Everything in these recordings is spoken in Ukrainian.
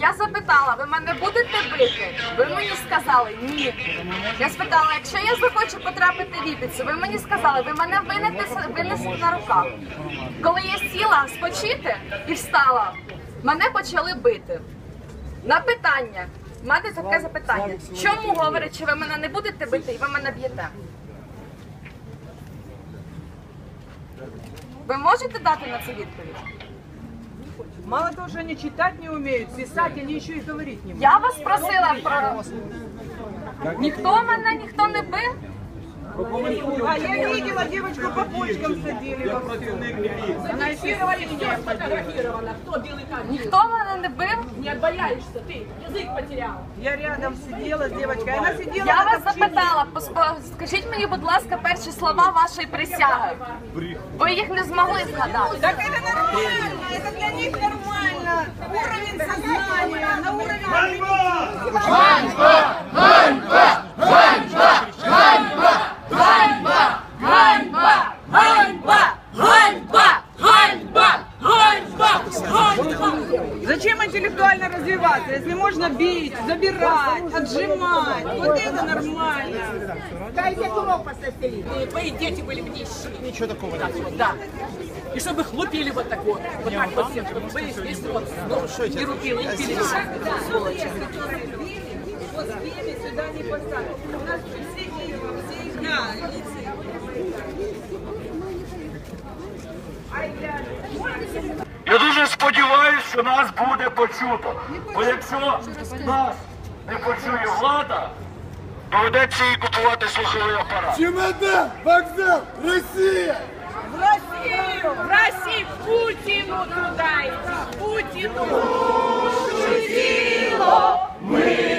Я запитала, ви мене будете бити? Ви мені сказали ні. Я спитала, якщо я захочу потрапити в Віпіцю, ви мені сказали, ви мене винесете, на руках. Коли я сіла спочити і встала, мене почали бити. На питання. мене таке запитання. Чому говорять, що ви мене не будете бити і ви мене б'єте? Ви можете дати на це відповідь? Мало того, что они читать не умеют, писать, они еще и говорить не могут. Я вас просила про ніхто мене ніхто не бив. А я видела, девочку по почкам садили. Она еще сфотографирована, кто белый камень. Ніхто мене не бив. Не отбояешься, ты язык потерял. Я рядом сидела с девочкой, она сидела Я на вас копчине. запитала, пос- скажіть мені, будь ласка, перші слова вашої присяги. Ви їх не змогли згадати. Так это нормально, это для них нормально. Уровень сознания, на уровень... Ганьба! Зачем интеллектуально развиваться, если можно бить, забирать, отжимать? Вот это нормально. И твои дети были бы нищие. Ничего такого да, Да. И чтобы их лупили вот так вот. Вот так вот всем, чтобы были весь рот. Ну, не рубили, не пили. Сволочи. Вот с ними сюда не поставят. У нас все их, все их на лице. Я дуже сподіваюся, що нас буде почуто. Бо якщо нас не почує влада, доведеться їй купувати слуховий апарат. ЧМД, вокзал, Росія! В Росію! В Путіну Путину Путіну! Путину. Я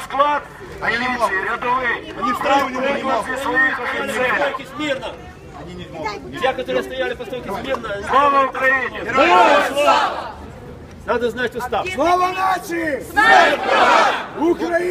особовий склад міліції, рядовий, своїх офіцерів. Стойки смирно! Те, которые стояли по стойке смирно, Слава Україні! надо знать устав. Слава нации! Украина!